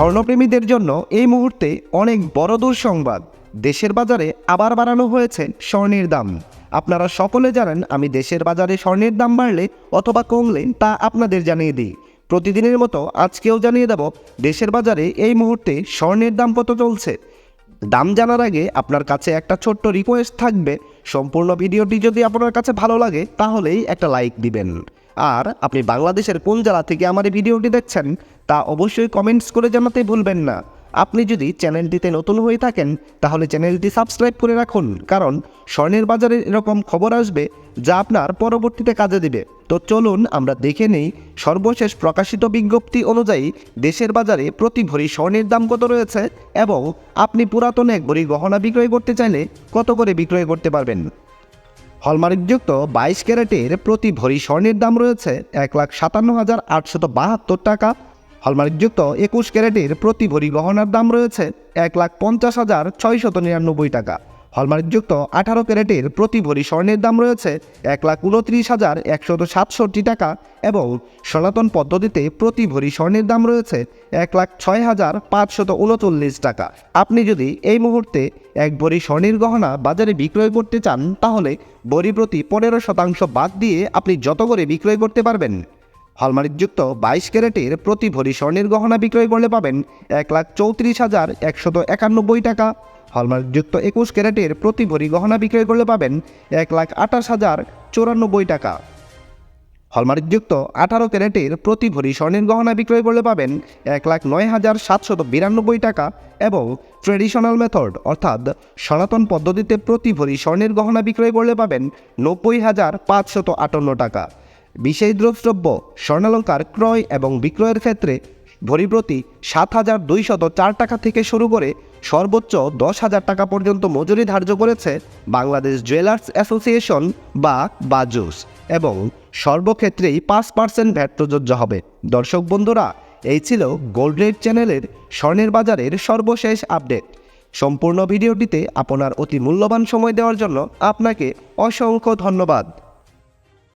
স্বর্ণপ্রেমীদের জন্য এই মুহূর্তে অনেক বড় দুঃসংবাদ দেশের বাজারে আবার বাড়ানো হয়েছে স্বর্ণের দাম। আপনারা সকলে জানেন আমি দেশের বাজারে স্বর্ণের দাম বাড়লে অথবা কমলে তা আপনাদের জানিয়ে দিই। প্রতিদিনের মতো আজকেও জানিয়ে দেব, দেশের বাজারে এই মুহূর্তে স্বর্ণের দাম কত চলছে। দাম জানার আগে আপনার কাছে একটা ছোট্ট রিকোয়েস্ট থাকবে। সম্পূর্ণ ভিডিওটি যদি আপনার কাছে ভালো লাগে, তাহলেই একটা লাইক দিবেন। আর আপনি বাংলাদেশের কোন জেলা থেকে আমার এই ভিডিওটি দেখছেন, তা অবশ্যই কমেন্টস করে জানাতে ভুলবেন না। আপনি যদি চ্যানেলটিতে নতুন হয়ে থাকেন, তাহলে চ্যানেলটি সাবস্ক্রাইব করে রাখুন, কারণ স্বর্ণের বাজারে এরকম খবর আসবে যা আপনার পরবর্তীতে কাজে দিবে। তো চলুন আমরা দেখে নেই সর্বশেষ প্রকাশিত বিজ্ঞপ্তি অনুযায়ী দেশের বাজারে প্রতি ভরি স্বর্ণের দাম কত রয়েছে এবং আপনি পুরাতন এক ভরি গহনা বিক্রয় করতে চাইলে কত করে বিক্রয় করতে পারবেন? হলমার্কযুক্ত বাইশ ক্যারেটের প্রতি ভরি স্বর্ণের দাম রয়েছে এক লাখ সাতান্ন হাজার আটশত বাহাত্তর টাকা। হলমার্কযুক্ত একুশ ক্যারেটের প্রতি ভরি গহনার দাম রয়েছে এক লাখ পঞ্চাশ হাজার ছয়শত নিরানব্বই টাকা। হলমার্কযুক্ত আঠারো ক্যারেটের প্রতি ভরি স্বর্ণের দাম রয়েছে এক লাখ উনত্রিশ হাজার একশত সাতষট্টি টাকা এবং সনাতন পদ্ধতিতে প্রতি ভরি স্বর্ণের দাম রয়েছে এক লাখ ছয় হাজার পাঁচশত উনচল্লিশ টাকা। আপনি যদি এই মুহূর্তে এক ভরি স্বর্ণের গহনা বাজারে বিক্রয় করতে চান, তাহলে ভরি প্রতি পনেরো শতাংশ বাদ দিয়ে আপনি যত করে বিক্রয় করতে পারবেন হলমার্কযুক্ত বাইশ ক্যারেটের প্রতি ভরি স্বর্ণের গহনা বিক্রয় করলে পাবেন এক লাখ চৌত্রিশ হাজার একশত একানব্বই টাকা। হলমার্কযুক্ত একুশ ক্যারেটের প্রতি ভরি গহনা বিক্রয় করলে পাবেন এক লাখ আঠাশ হাজার চৌরানব্বই টাকা। হলমার্কযুক্ত আঠারো ক্যারেটের প্রতি ভরি স্বর্ণের গহনা বিক্রয় করলে পাবেন এক লাখ নয় হাজার সাতশত বিরানব্বই টাকা এবং ট্রেডিশনাল মেথড অর্থাৎ সনাতন পদ্ধতিতে প্রতি ভরি স্বর্ণের গহনা বিক্রয় করলে পাবেন নব্বই হাজার পাঁচশত আটান্ন টাকা। বিশেষ দ্রব্য স্বর্ণালঙ্কার ক্রয় এবং বিক্রয়ের ক্ষেত্রে ভরি প্রতি সাত হাজার দুইশত চার টাকা থেকে শুরু করে সর্বোচ্চ দশ হাজার টাকা পর্যন্ত মজুরি ধার্য করেছে বাংলাদেশ জুয়েলার্স অ্যাসোসিয়েশন বা বাজুস এবং সর্বক্ষেত্রেই পাঁচ পার্সেন্ট ভ্যাট প্রযোজ্য হবে। দর্শক বন্ধুরা, এই ছিল গোল্ড রেট চ্যানেলের স্বর্ণের বাজারের সর্বশেষ আপডেট। সম্পূর্ণ ভিডিওটিতে আপনার অতি মূল্যবান সময় দেওয়ার জন্য আপনাকে অসংখ্য ধন্যবাদ।